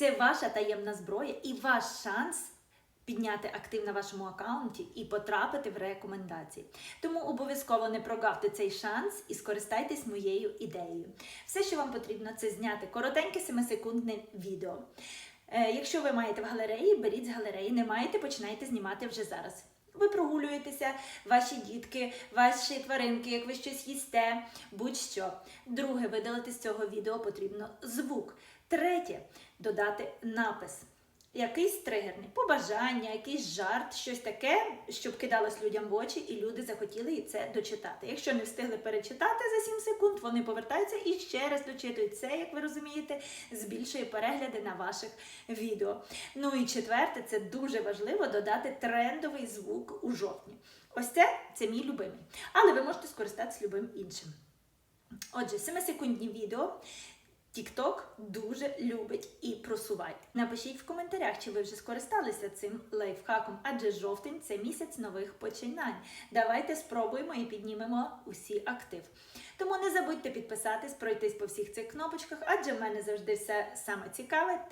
Це ваша таємна зброя і ваш шанс підняти актив на вашому аккаунті і потрапити в рекомендації. Тому обов'язково не прогавте цей шанс і скористайтесь моєю ідеєю. Все, що вам потрібно, це зняти коротеньке 7-секундне відео. Е, Якщо ви маєте в галереї, беріть з галереї, не маєте, починайте знімати вже зараз. Ви прогулюєтеся, ваші дітки, ваші тваринки, як ви щось їсте, будь-що. Друге, видалити з цього відео потрібно звук. Третє додати напис. Якийсь тригерний, побажання, якийсь жарт, щось таке, щоб кидалось людям в очі, і люди захотіли це дочитати. Якщо не встигли перечитати за 7 секунд, вони повертаються і ще раз дочитують це, як ви розумієте, збільшує перегляди на ваших відео. Ну і четверте, це дуже важливо додати трендовий звук у жовтні. Ось це, це мій любимий. Але ви можете скористатися любим іншим. Отже, 7-секундні відео. TikTok дуже любить і просувайте. Напишіть в коментарях, чи ви вже скористалися цим лайфхаком, адже жовтень це місяць нових починань. Давайте спробуємо і піднімемо усі актив. Тому не забудьте підписатись, пройтись по всіх цих кнопочках, адже в мене завжди все саме цікаве.